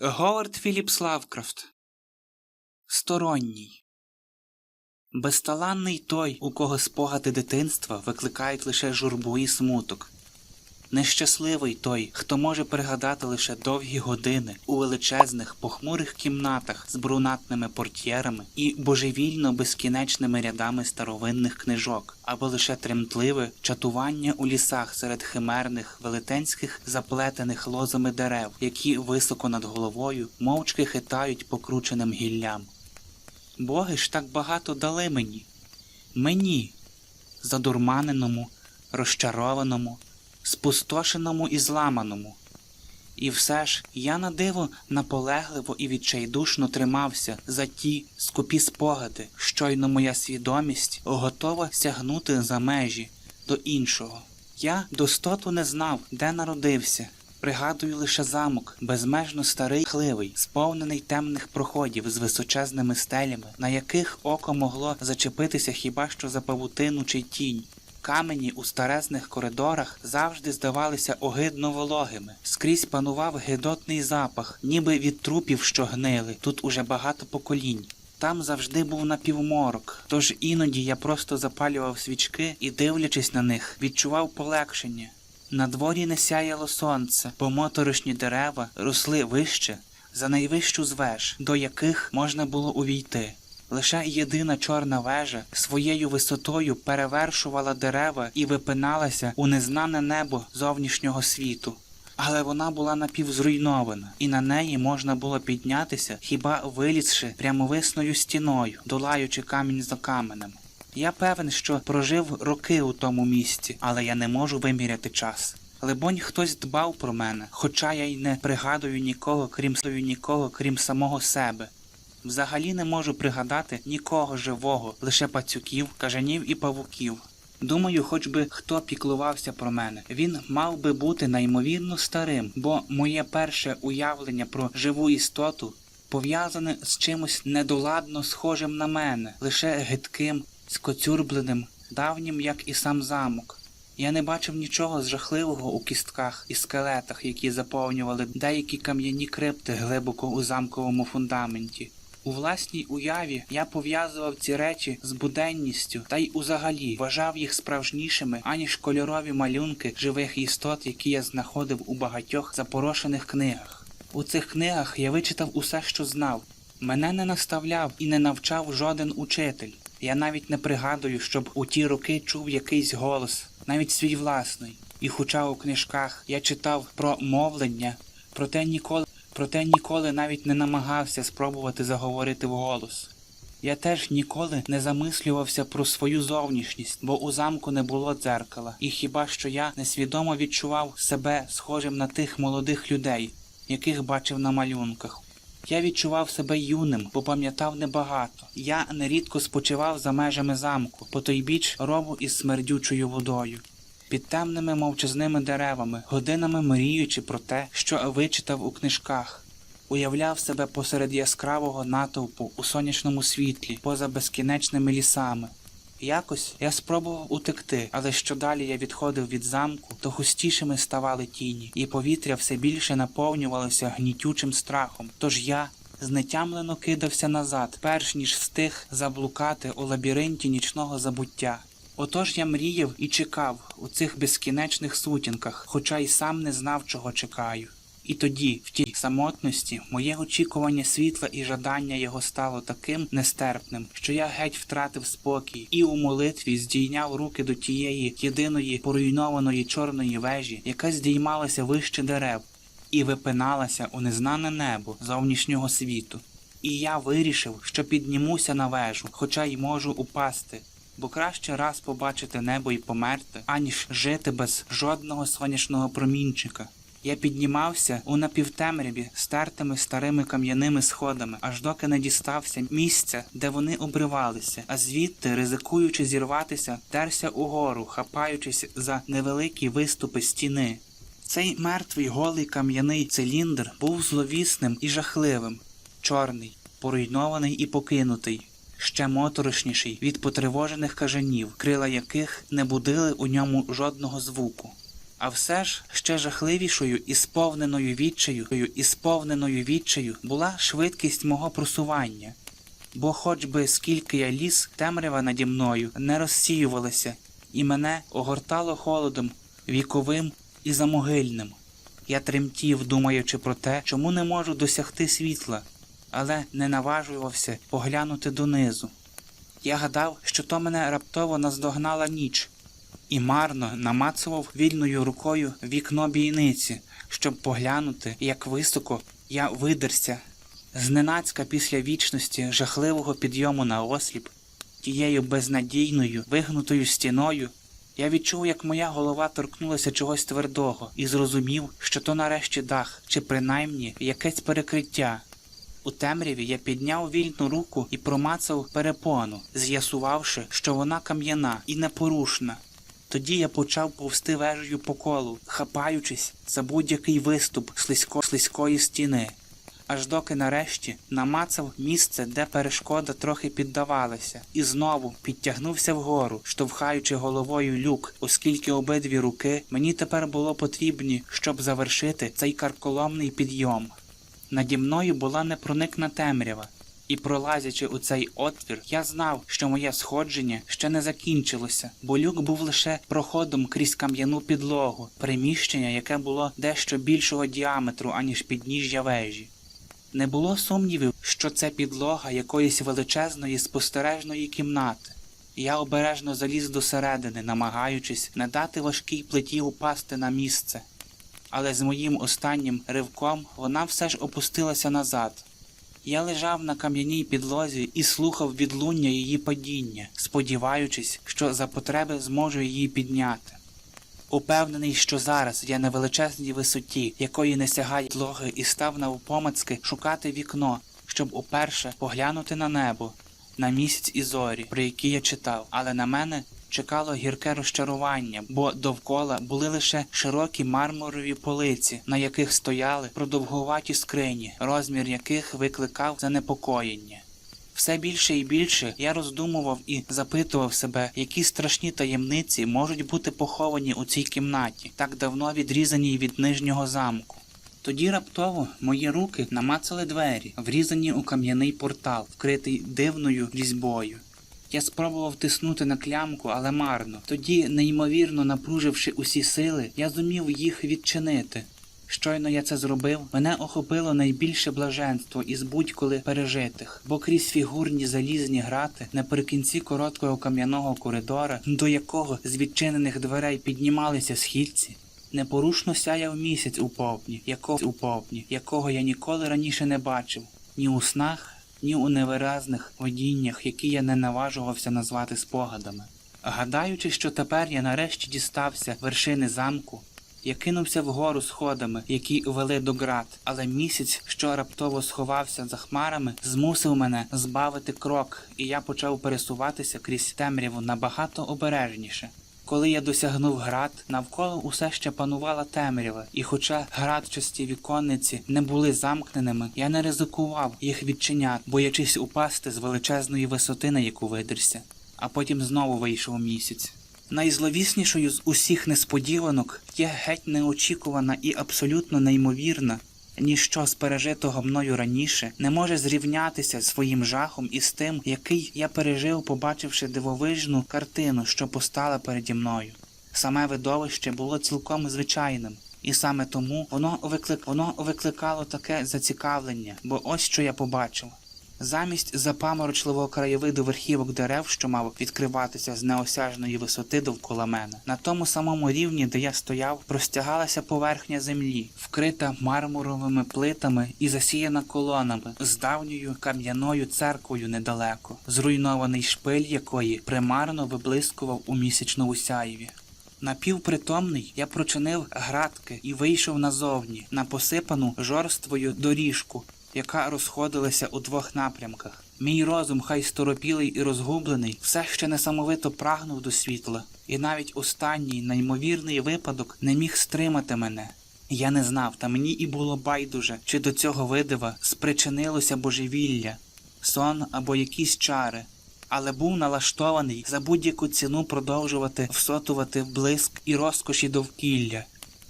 Говард Філіпс Лавкрафт Сторонній Безталанний той, у кого спогади дитинства викликають лише журбу і смуток. Нещасливий той, хто може пригадати лише довгі години у величезних похмурих кімнатах з брунатними портьєрами і божевільно безкінечними рядами старовинних книжок, або лише тремтливе чатування у лісах серед химерних велетенських заплетених лозами дерев, які високо над головою мовчки хитають покрученим гіллям. Боги ж так багато дали мені, мені, задурманеному, розчарованому, спустошеному і зламаному. І все ж я на диво наполегливо і відчайдушно тримався за ті скупі спогади, щойно моя свідомість готова сягнути за межі до іншого. Я достоту не знав, де народився. Пригадую лише замок, безмежно старий, хливий, сповнений темних проходів з височезними стелями, на яких око могло зачепитися хіба що за павутину чи тінь. Камені у старезних коридорах завжди здавалися огидно вологими. Скрізь панував гидотний запах, ніби від трупів, що гнили. Тут уже багато поколінь. Там завжди був напівморок, тож іноді я просто запалював свічки і, дивлячись на них, відчував полегшення. На дворі не сяяло сонце, бо моторошні дерева росли вище за найвищу з веж, до яких можна було увійти. Лише єдина чорна вежа своєю висотою перевершувала дерева і випиналася у незнане небо зовнішнього світу. Але вона була напівзруйнована, і на неї можна було піднятися, хіба вилізши прямовисною стіною, долаючи камінь за каменем. Я певен, що прожив роки у тому місці, але я не можу виміряти час. Либонь, хтось дбав про мене, хоча я й не пригадую нікого, крім нікого, крім самого себе. Взагалі не можу пригадати нікого живого, лише пацюків, кажанів і павуків. Думаю, хоч би хто піклувався про мене, він мав би бути неймовірно старим, бо моє перше уявлення про живу істоту пов'язане з чимось недоладно схожим на мене, лише гидким, скоцюрбленим, давнім, як і сам замок. Я не бачив нічого жахливого у кістках і скелетах, які заповнювали деякі кам'яні крипти глибоко у замковому фундаменті. У власній уяві я пов'язував ці речі з буденністю та й узагалі вважав їх справжнішими, аніж кольорові малюнки живих істот, які я знаходив у багатьох запорошених книгах. У цих книгах я вичитав усе, що знав. Мене не наставляв і не навчав жоден учитель. Я навіть не пригадую, щоб у ті роки чув якийсь голос, навіть свій власний. І хоча у книжках я читав про мовлення, проте ніколи проте ніколи навіть не намагався спробувати заговорити вголос. Я теж ніколи не замислювався про свою зовнішність, бо у замку не було дзеркала, і хіба що я несвідомо відчував себе схожим на тих молодих людей, яких бачив на малюнках. Я відчував себе юним, бо пам'ятав небагато. Я нерідко спочивав за межами замку, по той біч рову із смердючою водою. Під темними мовчазними деревами, годинами мріючи про те, що вичитав у книжках, уявляв себе посеред яскравого натовпу у сонячному світлі, поза безкінечними лісами. Якось я спробував утекти, але що далі я відходив від замку, то густішими ставали тіні, і повітря все більше наповнювалося гнітючим страхом. Тож я знетямлено кидався назад, перш ніж встиг заблукати у лабіринті нічного забуття. Отож я мріяв і чекав у цих безкінечних сутінках, хоча й сам не знав, чого чекаю. І тоді, в тій самотності, моє очікування світла і жадання його стало таким нестерпним, що я геть втратив спокій і у молитві здійняв руки до тієї єдиної поруйнованої чорної вежі, яка здіймалася вище дерев, і випиналася у незнане небо зовнішнього світу. І я вирішив, що піднімуся на вежу, хоча й можу упасти. Бо краще раз побачити небо і померти, аніж жити без жодного сонячного промінчика. Я піднімався у напівтемряві стертими старими кам'яними сходами, аж доки не дістався місця, де вони обривалися, а звідти, ризикуючи зірватися, терся угору, хапаючись за невеликі виступи стіни. Цей мертвий голий кам'яний циліндр був зловісним і жахливим, чорний, поруйнований і покинутий. Ще моторошніший від потривожених кажанів, крила яких не будили у ньому жодного звуку. А все ж ще жахливішою і сповненою відчаю, і сповненою відчаю була швидкість мого просування. Бо хоч би скільки я ліз, темрява наді мною не розсіювалася, і мене огортало холодом, віковим і замогильним. Я тремтів, думаючи про те, чому не можу досягти світла, але не наважувався поглянути донизу. Я гадав, що то мене раптово наздогнала ніч, і марно намацував вільною рукою вікно бійниці, щоб поглянути, як високо я видерся. Зненацька після вічності жахливого підйому на осліп, тією безнадійною, вигнутою стіною, я відчув, як моя голова торкнулася чогось твердого, і зрозумів, що то нарешті дах, чи принаймні якесь перекриття. У темряві я підняв вільну руку і промацав перепону, з'ясувавши, що вона кам'яна і непорушна. Тоді я почав повсти вежею по колу, хапаючись за будь-який виступ слизько, слизької стіни, аж доки нарешті намацав місце, де перешкода трохи піддавалася, і знову підтягнувся вгору, штовхаючи головою люк, оскільки обидві руки мені тепер було потрібні, щоб завершити цей карколомний підйом. Наді мною була непроникна темрява, і пролазячи у цей отвір, я знав, що моє сходження ще не закінчилося, бо люк був лише проходом крізь кам'яну підлогу, приміщення, яке було дещо більшого діаметру, аніж підніжжя вежі. Не було сумнівів, що це підлога якоїсь величезної спостережної кімнати. Я обережно заліз до середини, намагаючись не дати важкій плиті упасти на місце. Але з моїм останнім ривком вона все ж опустилася назад. Я лежав на кам'яній підлозі і слухав відлуння її падіння, сподіваючись, що за потреби зможу її підняти. Упевнений, що зараз я на величезній висоті, якої не сягає підлоги, і став навпомацки шукати вікно, щоб уперше поглянути на небо, на місяць і зорі, про які я читав, але на мене чекало гірке розчарування, бо довкола були лише широкі мармурові полиці, на яких стояли продовгуваті скрині, розмір яких викликав занепокоєння. Все більше і більше я роздумував і запитував себе, які страшні таємниці можуть бути поховані у цій кімнаті, так давно відрізаній від нижнього замку. Тоді раптово мої руки намацали двері, врізані у кам'яний портал, вкритий дивною різьбою. Я спробував тиснути на клямку, але марно. Тоді, неймовірно напруживши усі сили, я зумів їх відчинити. Щойно я це зробив, мене охопило найбільше блаженство із будь-коли пережитих, бо крізь фігурні залізні грати наприкінці короткого кам'яного коридора, до якого з відчинених дверей піднімалися східці, непорушно сяяв місяць у повні, якого у повні, якого я ніколи раніше не бачив, ні у снах, ні у невиразних водіннях, які я не наважувався назвати спогадами. Гадаючи, що тепер я нарешті дістався вершини замку, я кинувся вгору сходами, які вели до град, але місяць, що раптово сховався за хмарами, змусив мене збавити крок, і я почав пересуватися крізь темряву набагато обережніше. Коли я досягнув град, навколо усе ще панувала темрява, і хоча градчасті віконниці не були замкненими, я не ризикував їх відчиняти, боячись упасти з величезної висоти, на яку видерся. А потім знову вийшов місяць. Найзловіснішою з усіх несподіванок є геть неочікувана і абсолютно неймовірна. Ніщо з пережитого мною раніше не може зрівнятися своїм жахом із тим, який я пережив, побачивши дивовижну картину, що постала переді мною. Саме видовище було цілком звичайним, і саме тому воно виклик... воно викликало таке зацікавлення, бо ось що я побачив. Замість запаморочливого краєвиду верхівок дерев, що мав відкриватися з неосяжної висоти довкола мене, на тому самому рівні, де я стояв, простягалася поверхня землі, вкрита мармуровими плитами і засіяна колонами з давньою кам'яною церквою недалеко, зруйнований шпиль якої примарно виблискував у місячному сяєві. Напівпритомний я прочинив градки і вийшов назовні на посипану жорствою доріжку, яка розходилася у двох напрямках. Мій розум, хай сторопілий і розгублений, все ще несамовито прагнув до світла, і навіть останній неймовірний випадок не міг стримати мене. Я не знав, та мені і було байдуже, чи до цього видива спричинилося божевілля, сон або якісь чари, але був налаштований за будь-яку ціну продовжувати всотувати блиск і розкоші довкілля,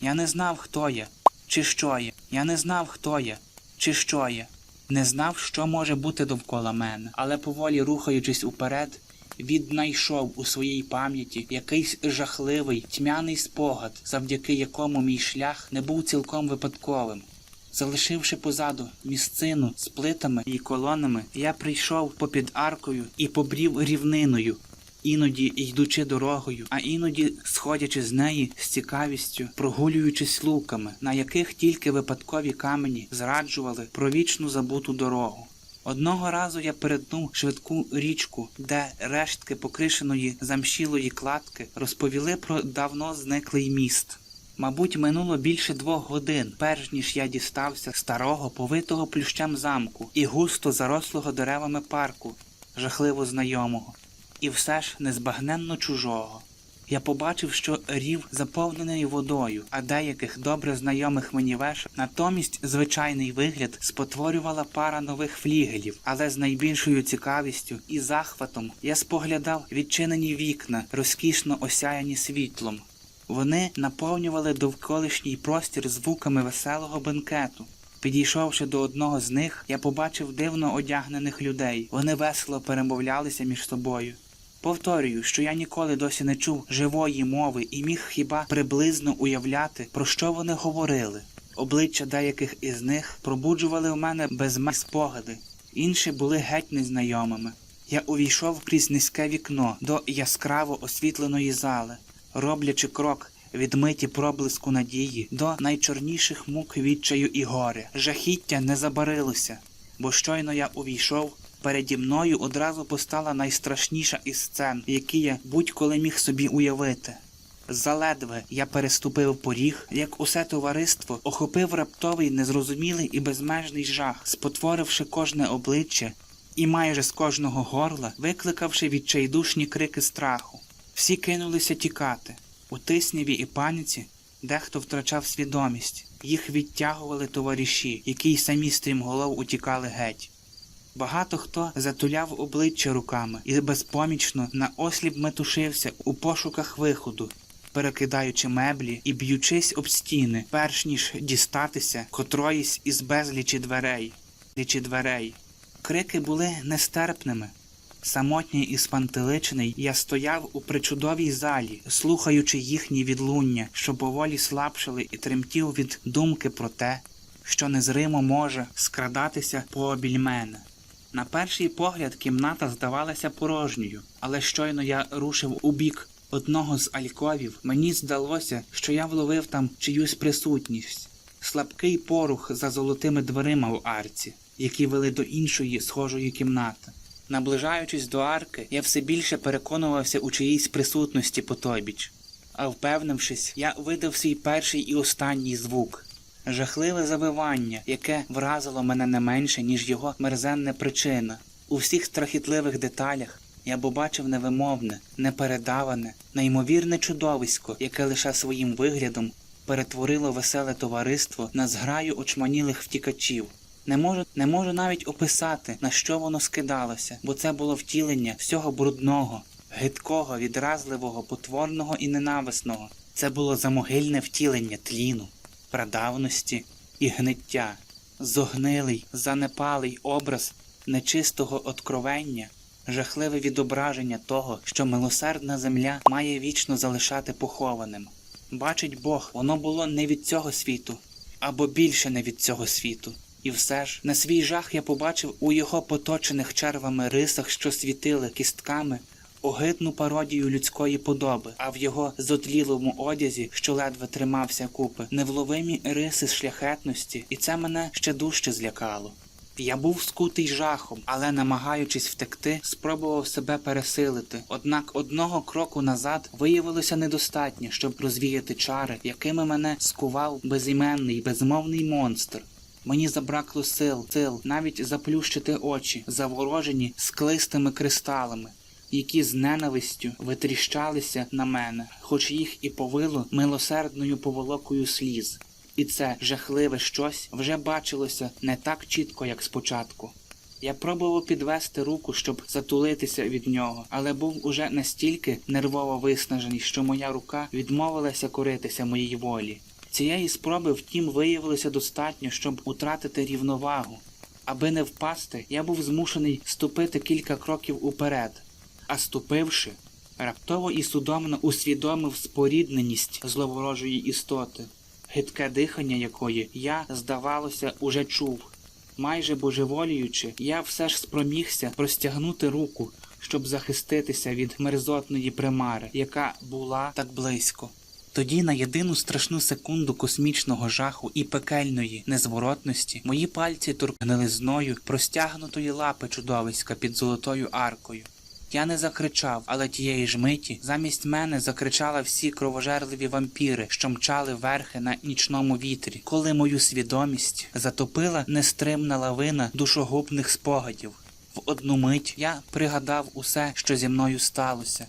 Я не знав, хто я, чи що я. Я не знав, хто я, чи що я. Не знав, що може бути довкола мене, але поволі рухаючись уперед, віднайшов у своїй пам'яті якийсь жахливий тьмяний спогад, завдяки якому мій шлях не був цілком випадковим. Залишивши позаду місцину з плитами і колонами, я прийшов попід аркою і побрів рівниною, іноді йдучи дорогою, а іноді сходячи з неї з цікавістю, прогулюючись луками, на яких тільки випадкові камені зраджували про вічну забуту дорогу. Одного разу я перетнув швидку річку, де рештки покришеної замшілої кладки розповіли про давно зниклий міст. Мабуть, минуло більше двох годин, перш ніж я дістався старого, повитого плющем замку і густо зарослого деревами парку, жахливо знайомого, і все ж незбагненно чужого. Я побачив, що рів заповнений водою, а деяких добре знайомих мені веш натомість звичайний вигляд спотворювала пара нових флігелів, але з найбільшою цікавістю і захватом я споглядав відчинені вікна, розкішно осяяні світлом. Вони наповнювали довколишній простір звуками веселого бенкету. Підійшовши до одного з них, я побачив дивно одягнених людей. Вони весело перемовлялися між собою. Повторюю, що я ніколи досі не чув живої мови і міг хіба приблизно уявляти, про що вони говорили. Обличчя деяких із них пробуджували в мене безмежні спогади, інші були геть незнайомими. Я увійшов крізь низьке вікно до яскраво освітленої зали, роблячи крок від миті проблиску надії до найчорніших мук відчаю і горя. Жахіття не забарилося, бо щойно я увійшов. Переді мною одразу постала найстрашніша із сцен, які я будь-коли міг собі уявити. Заледве я переступив поріг, як усе товариство охопив раптовий незрозумілий і безмежний жах, спотворивши кожне обличчя і майже з кожного горла викликавши відчайдушні крики страху. Всі кинулися тікати. У тисняві і паніці дехто втрачав свідомість. Їх відтягували товариші, які й самі стрімголов утікали геть. Багато хто затуляв обличчя руками і безпомічно наосліп метушився у пошуках виходу, перекидаючи меблі і б'ючись об стіни, перш ніж дістатися котроїсь із безлічі дверей. Лічі дверей. Крики були нестерпними. Самотній і спантеличений, я стояв у причудовій залі, слухаючи їхні відлуння, що поволі слабшали і тремтів від думки про те, що незримо може скрадатися пообіль мене. На перший погляд кімната здавалася порожньою, але щойно я рушив у бік одного з альковів, мені здалося, що я вловив там чиюсь присутність, слабкий порух за золотими дверима в арці, які вели до іншої схожої кімнати. Наближаючись до арки, я все більше переконувався у чиїсь присутності по тобіч. А впевнившись, я видав свій перший і останній звук жахливе завивання, яке вразило мене не менше, ніж його мерзенна причина. У всіх страхітливих деталях я побачив невимовне, непередаване, неймовірне чудовисько, яке лише своїм виглядом перетворило веселе товариство на зграю очманілих втікачів. Не можу, не можу навіть описати, на що воно скидалося, бо це було втілення всього брудного, гидкого, відразливого, потворного і ненависного. Це було замогильне втілення тліну, прадавності і гниття, зогнилий, занепалий образ нечистого откровення, жахливе відображення того, що милосердна земля має вічно залишати похованим. Бачить Бог, воно було не від цього світу, або більше не від цього світу. І все ж на свій жах я побачив у його поточених червами рисах, що світили кістками, огидну пародію людської подоби, а в його зотлілому одязі, що ледве тримався купи, невловимі риси шляхетності, і це мене ще дужче злякало. Я був скутий жахом, але, намагаючись втекти, спробував себе пересилити. Однак одного кроку назад виявилося недостатньо, щоб розвіяти чари, якими мене скував безіменний, безмовний монстр. Мені забракло сил, сил навіть заплющити очі, заворожені склистими кристалами, які з ненавистю витріщалися на мене, хоч їх і повило милосердною поволокою сліз. І це жахливе щось вже бачилося не так чітко, як спочатку. Я пробував підвести руку, щоб затулитися від нього, але був уже настільки нервово виснажений, що моя рука відмовилася коритися моїй волі. Цієї спроби, втім, виявилося достатньо, щоб утратити рівновагу. Аби не впасти, я був змушений ступити кілька кроків уперед, а ступивши, раптово і судомно усвідомив спорідненість зловорожої істоти, гидке дихання якої я, здавалося, уже чув. Майже божеволіючи, я все ж спромігся простягнути руку, щоб захиститися від мерзотної примари, яка була так близько. Тоді на єдину страшну секунду космічного жаху і пекельної незворотності мої пальці торкнули зною простягнутої лапи чудовиська під золотою аркою. Я не закричав, але тієї ж миті замість мене закричали всі кровожерливі вампіри, що мчали верхи на нічному вітрі, коли мою свідомість затопила нестримна лавина душогубних спогадів. В одну мить я пригадав усе, що зі мною сталося.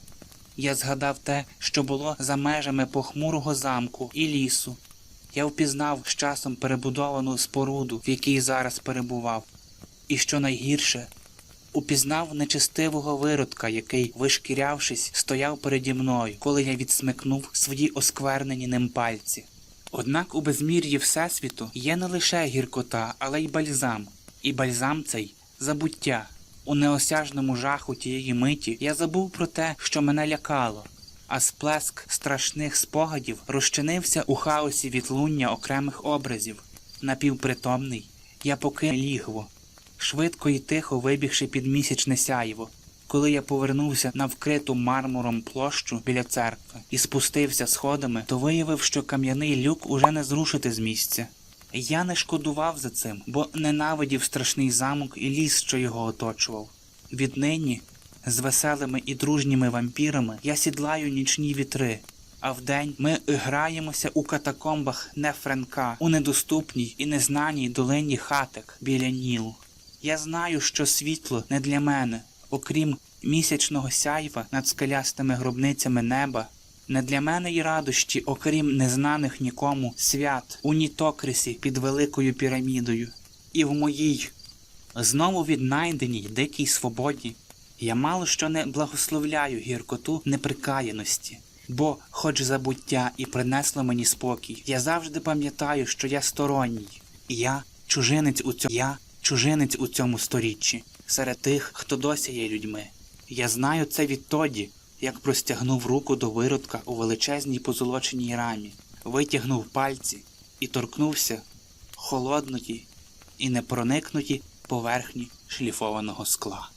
Я згадав те, що було за межами похмурого замку і лісу. Я впізнав з часом перебудовану споруду, в якій зараз перебував. І що найгірше, упізнав нечестивого виродка, який, вишкірявшись, стояв переді мною, коли я відсмикнув свої осквернені ним пальці. Однак у безмір'ї Всесвіту є не лише гіркота, але й бальзам, і бальзам цей забуття. У неосяжному жаху тієї миті я забув про те, що мене лякало, а сплеск страшних спогадів розчинився у хаосі відлуння окремих образів. Напівпритомний, я покинув лігво, швидко і тихо вибігши під місячне сяйво. Коли я повернувся на вкриту мармуром площу біля церкви і спустився сходами, то виявив, що кам'яний люк уже не зрушити з місця. Я не шкодував за цим, бо ненавидів страшний замок і ліс, що його оточував. Віднині, з веселими і дружніми вампірами, я сідлаю нічні вітри, а вдень ми граємося у катакомбах Нефренка, у недоступній і незнаній долині хатик біля Нілу. Я знаю, що світло не для мене, окрім місячного сяйва над скелястими гробницями неба, не для мене й радощі, окрім незнаних нікому свят у Нітокрисі під великою пірамідою, і в моїй знову віднайденій дикій свободі. Я мало що не благословляю гіркоту неприкаяності, бо, хоч забуття і принесло мені спокій, я завжди пам'ятаю, що я сторонній, я чужинець у цьому. Я чужинець у цьому сторіччі, серед тих, хто досі є людьми. Я знаю це відтоді, як простягнув руку до виродка у величезній позолоченій рамі, витягнув пальці і торкнувся холодної і непроникнуті поверхні шліфованого скла.